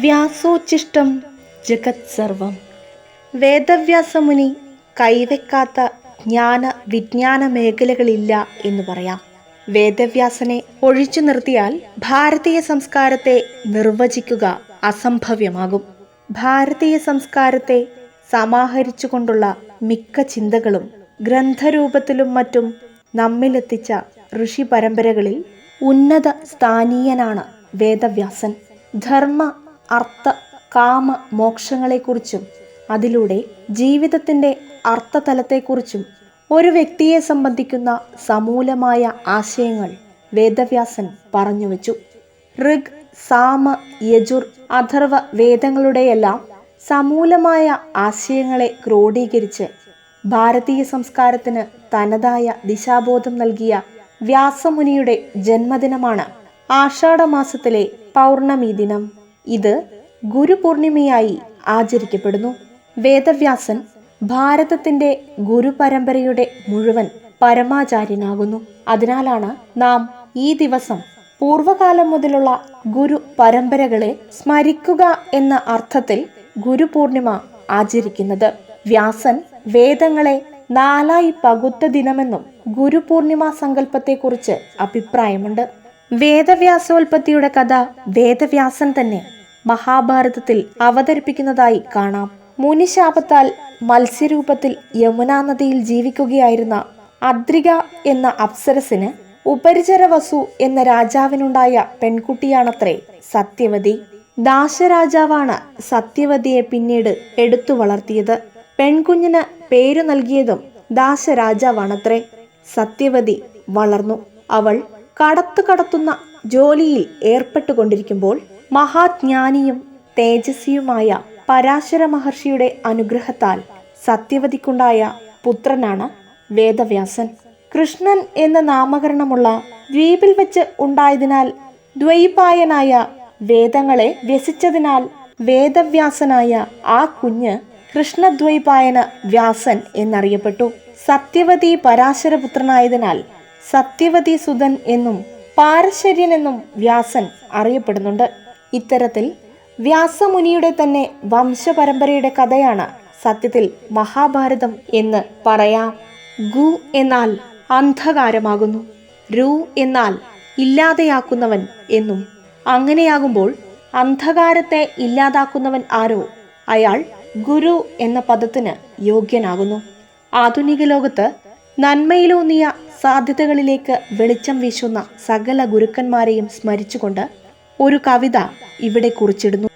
വ്യാസോച്ചിഷ്ടം ജഗത് സർവം വേദവ്യാസമുനി കൈവെക്കാത്ത ജ്ഞാന വിജ്ഞാന മേഖലകളില്ല എന്ന് പറയാം. വേദവ്യാസനെ ഒഴിച്ചു നിർത്തിയാൽ ഭാരതീയ സംസ്കാരത്തെ നിർവചിക്കുക അസംഭവ്യമാകും. ഭാരതീയ സംസ്കാരത്തെ സമാഹരിച്ചുകൊണ്ടുള്ള മിക്ക ചിന്തകളും ഗ്രന്ഥരൂപത്തിലും മറ്റും നമ്മിലെത്തിച്ച ഋഷി പരമ്പരകളിൽ ഉന്നത സ്ഥാനീയനാണ് വേദവ്യാസൻ. ധർമ്മ അർത്ഥ കാമ മോക്ഷങ്ങളെക്കുറിച്ചും അതിലൂടെ ജീവിതത്തിന്റെ അർത്ഥതലത്തെക്കുറിച്ചും ഒരു വ്യക്തിയെ സംബന്ധിക്കുന്ന സമൂലമായ ആശയങ്ങൾ വേദവ്യാസൻ പറഞ്ഞു പറഞ്ഞുവെച്ചു ഋഗ് സാമ യജുർ അഥർവ വേദങ്ങളുടെയെല്ലാം സമൂലമായ ആശയങ്ങളെ ക്രോഡീകരിച്ച് ഭാരതീയ സംസ്കാരത്തിന് തനതായ ദിശാബോധം നൽകിയ വ്യാസമുനിയുടെ ജന്മദിനമാണ് ആഷാഢമാസത്തിലെ പൗർണമി ദിനം. ഇത് ഗുരുപൂർണിമയായി ആചരിക്കപ്പെടുന്നു. വേദവ്യാസൻ ഭാരതത്തിന്റെ ഗുരുപരമ്പരയുടെ മുഴുവൻ പരമാചാര്യനാകുന്നു. അതിനാലാണ് നാം ഈ ദിവസം പൂർവകാലം മുതലുള്ള ഗുരു പരമ്പരകളെ സ്മരിക്കുക എന്ന അർത്ഥത്തിൽ ഗുരുപൂർണിമ ആചരിക്കുന്നത്. വ്യാസൻ വേദങ്ങളെ നാലായി പകുത്ത ദിനമെന്നും ഗുരുപൂർണിമ സങ്കല്പത്തെക്കുറിച്ച് അഭിപ്രായമുണ്ട്. വേദവ്യാസോൽപത്തിയുടെ കഥ വേദവ്യാസൻ തന്നെ മഹാഭാരതത്തിൽ അവതരിപ്പിക്കുന്നതായി കാണാം. മുനിശാപത്താൽ മത്സ്യരൂപത്തിൽ യമുനാ നദിയിൽ ജീവിക്കുകയായിരുന്ന അദ്രിക എന്ന അപ്സരസിന് ഉപരിചര വസു എന്ന രാജാവിനുണ്ടായ പെൺകുട്ടിയാണത്രേ സത്യവതി. ദാശരാജാവാണ് സത്യവതിയെ പിന്നീട് എടുത്തു വളർത്തിയത്. പെൺകുഞ്ഞിന് പേരു നൽകിയതും ദാശരാജാവാണത്രേ. സത്യവതി വളർന്നു. അവൾ കടത്തു കടത്തുന്ന ജോലിയിൽ ഏർപ്പെട്ടുകൊണ്ടിരിക്കുമ്പോൾ മഹാജ്ഞാനിയും തേജസ്വിയുമായ പരാശര മഹർഷിയുടെ അനുഗ്രഹത്താൽ സത്യവതിക്കുണ്ടായ പുത്രനാണ് വേദവ്യാസൻ. കൃഷ്ണൻ എന്ന നാമകരണമുള്ള ദ്വീപിൽ വെച്ച് ഉണ്ടായതിനാൽ ദ്വൈപായനായ വേദങ്ങളെ വ്യസിച്ചതിനാൽ വേദവ്യാസനായ ആ കുഞ്ഞ് കൃഷ്ണദ്വൈപായന വ്യാസൻ എന്നറിയപ്പെട്ടു. സത്യവതി പരാശരപുത്രനായതിനാൽ സത്യവതി സുതൻ എന്നും പാരശര്യൻ എന്നും വ്യാസൻ അറിയപ്പെടുന്നുണ്ട്. ഇത്തരത്തിൽ വ്യാസമുനിയുടെ തന്നെ വംശപരമ്പരയുടെ കഥയാണ് സത്യത്തിൽ മഹാഭാരതം എന്ന് പറയാം. ഗു എന്നാൽ അന്ധകാരമാകുന്നു. രു എന്നാൽ ഇല്ലാതെയാക്കുന്നവൻ എന്നും. അങ്ങനെയാകുമ്പോൾ അന്ധകാരത്തെ ഇല്ലാതാക്കുന്നവൻ ആരോ? അയാൾ ഗുരു എന്ന പദത്തിന് യോഗ്യനാകുന്നു. ആധുനിക ലോകത്ത് നന്മയിലൂന്നിയ സാധ്യതകളിലേക്ക് വെളിച്ചം വീശുന്ന സകല ഗുരുക്കന്മാരെയും സ്മരിച്ചുകൊണ്ട് ഒരു കവിത ഇവിടെ കുറിച്ചിടുന്നു.